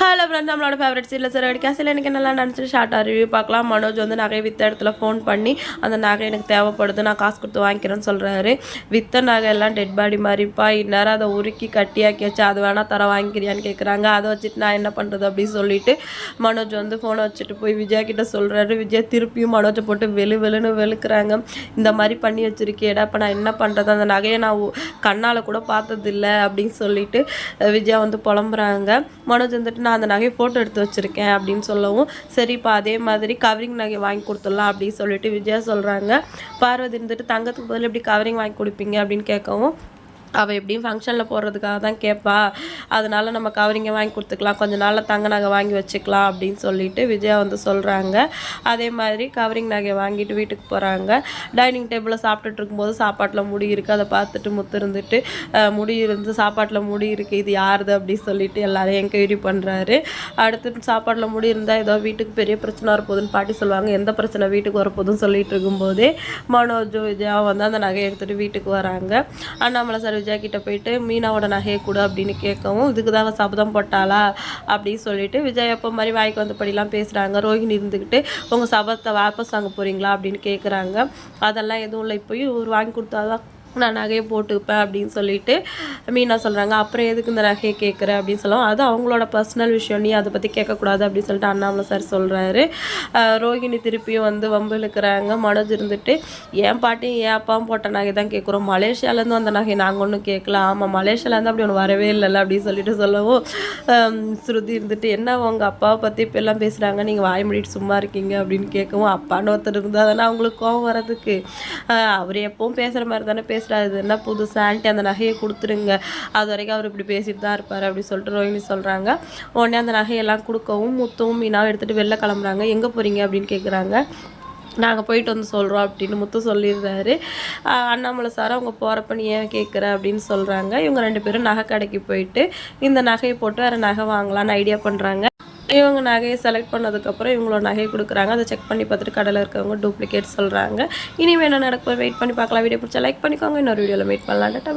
Hello friends நம்மளோட favourite சீரில் சார் கேசில் எனக்கு நல்லா நினச்சிட்டு ஷார்ட்டாக ரிவ்யூ பார்க்கலாம். மனோஜ் வந்து நகை வித்த இடத்துல ஃபோன் பண்ணி அந்த நகை எனக்கு தேவைப்படுது நான் காசு கொடுத்து வாங்கிக்கிறேன்னு சொல்கிறாரு வித்த நகை எல்லாம் டெட் பாடி மாதிரிப்பா இந்நேரம் அதை உருக்கி கட்டியாக்கியாச்சு அது வேணால் தர வாங்கிக்கிறியான்னு கேட்குறாங்க அதை வச்சுட்டு நான் என்ன பண்ணுறது அப்படின்னு சொல்லிட்டு மனோஜ் வந்து ஃபோனை வச்சுட்டு போய் விஜயா கிட்டே சொல்கிறாரு விஜயா திருப்பியும் மனோஜை போட்டு வெளு வெளுன்னு வெளுக்கிறாங்க. இந்த மாதிரி பண்ணி வச்சுருக்கேடா இப்போ நான் என்ன பண்ணுறது அந்த நகையை நான் கண்ணால் கூட பார்த்ததில்ல. அப்படின்னு சொல்லிட்டு விஜயா வந்து புலம்புறாங்க. மனோஜ் வந்துட்டு நான் அந்த நகையை ஃபோட்டோ எடுத்து வச்சுருக்கேன் அப்படின்னு சொல்லவும் சரிப்பா அதே மாதிரி கவரிங் நகை வாங்கி கொடுத்துடலாம் அப்படின்னு சொல்லிட்டு விஜயா சொல்கிறாங்க பார்வதி இருந்துட்டு தங்கத்துக்கு பதில் எப்படி கவரிங் வாங்கி கொடுப்பீங்க? அப்படின்னு கேட்கவும் அவள் எப்படியும் ஃபங்க்ஷனில் போடுறதுக்காக தான் கேட்பா அதனால நம்ம கவரிங்கை வாங்கி கொடுத்துக்கலாம். கொஞ்ச நாளில் தங்க நகை வாங்கி வச்சுக்கலாம் அப்படின்னு சொல்லிட்டு விஜயா வந்து சொல்கிறாங்க அதே மாதிரி கவரிங் நகையை வாங்கிட்டு வீட்டுக்கு போகிறாங்க டைனிங் டேபிளில் சாப்பிட்டுட்டு இருக்கும்போது சாப்பாட்டில் முடி இருக்குது அதை பார்த்துட்டு முத்து இருந்துட்டு முடி இருந்து சாப்பாட்டில் முடி இருக்குது இது யாருது அப்படின்னு சொல்லிட்டு எல்லாரையும் என்கொயரி பண்ணுறாரு அடுத்து சாப்பாட்டில் முடி இருந்தால் ஏதோ வீட்டுக்கு பெரிய பிரச்சனை வரப்போகுதுன்னு பாட்டி சொல்லுவாங்க. எந்த பிரச்சனை வீட்டுக்கு வரப்போகுதுன்னு சொல்லிட்டு இருக்கும்போதே மனோஜும் விஜயா வந்து அந்த நகையை எடுத்துகிட்டு வீட்டுக்கு வராங்க. அண்ணாமலை சார் விஜயா கிட்ட போயிட்டு மீனாவோட நகையை கொடு அப்படின்னு கேட்கவும் இதுக்கு தான் அவள் சபதம் போட்டாளா? அப்படின்னு சொல்லிட்டு விஜய் எப்போ மாதிரி வாய்க்கு வந்தபடிலாம் பேசுகிறாங்க ரோஹிணி இருந்துக்கிட்டு உங்கள் சபதத்தை வாபஸ் வாங்க போகிறீங்களா அப்படின்னு கேட்குறாங்க அதெல்லாம் எதுவும் இல்லை. இப்போயும் இவர் வாங்கி கொடுத்தாதான் நான் நகையை போட்டுப்பேன் அப்படின்னு சொல்லிட்டு மீனா சொல்கிறாங்க அப்புறம் எதுக்கு இந்த நகையை கேட்குற அப்படின்னு சொல்லுவோம். அது அவங்களோட பர்சனல் விஷயம். நீ அதை பற்றி கேட்கக்கூடாது அப்படின்னு சொல்லிட்டு அண்ணாமலை சார் சொல்கிறாரு ரோகிணி திருப்பியும் வந்து வம்பு இழுக்கிறாங்க. மனோஜ் இருந்துட்டு என் பாட்டியும் என் அப்பாவும் போட்ட நகை தான் கேட்குறோம் மலேசியாலேருந்து வந்த நகை நாங்கள் ஒன்றும் கேட்கல ஆமாம் மலேசியாலேருந்து அப்படி ஒன்று வரவே இல்லைல்ல அப்படின்னு சொல்லிட்டு சொல்லவும் ஸ்ருதி இருந்துட்டு என்ன உங்கள் அப்பாவை பற்றி இப்போ எல்லாம் பேசுகிறாங்க நீங்கள் வாய் மூடிட்டு சும்மா இருக்கீங்க அப்படின்னு கேட்கவும் அப்பான்னு ஒருத்தர் இருந்தால் தானே அவங்களுக்கு கோவம் வரதுக்கு அவர் எப்பவும் பேசுகிற மாதிரி தானே பேசுகிறாரு இது என்ன புதுசு ஆண்டி அந்த நகையை கொடுத்துருங்க. அது வரைக்கும் அவர் இப்படி பேசிட்டு தான் இருப்பார் அப்படி சொல்லிட்டு ரோஹிணி சொல்கிறாங்க உடனே அந்த நகையெல்லாம் கொடுக்கவும் முத்தவும் மீனாவும் எடுத்துகிட்டு வெளில கிளம்புறாங்க. எங்கே போகிறீங்க அப்படின்னு கேட்குறாங்க நாங்கள் போயிட்டு வந்து சொல்கிறோம் அப்படின்னு முத்து சொல்லிடுறாரு. அண்ணாமலை சார் அவங்க போகிறப்ப நீ ஏன் கேட்குற அப்படின்னு சொல்கிறாங்க இவங்க ரெண்டு பேரும் நகை கடைக்கு போயிட்டு இந்த நகையை போட்டு வேறு நகை வாங்கலாம்னு ஐடியா பண்ணுறாங்க இவங்க நகையை செலக்ட் பண்ணதுக்கப்புறம் இவங்களோட நகையை கொடுக்குறாங்க. அதை செக் பண்ணி பார்த்துட்டு கடையில் இருக்கவங்க டூப்ளிகேட் சொல்கிறாங்க இனிமேல் என்ன நடக்கும் வெயிட் பண்ணி பார்க்கலாம். வீடியோ பிடிச்சா லைக் பண்ணிக்கோங்க. இன்னொரு வீடியோவில் மீட் பண்ணலாம் டாட்டா.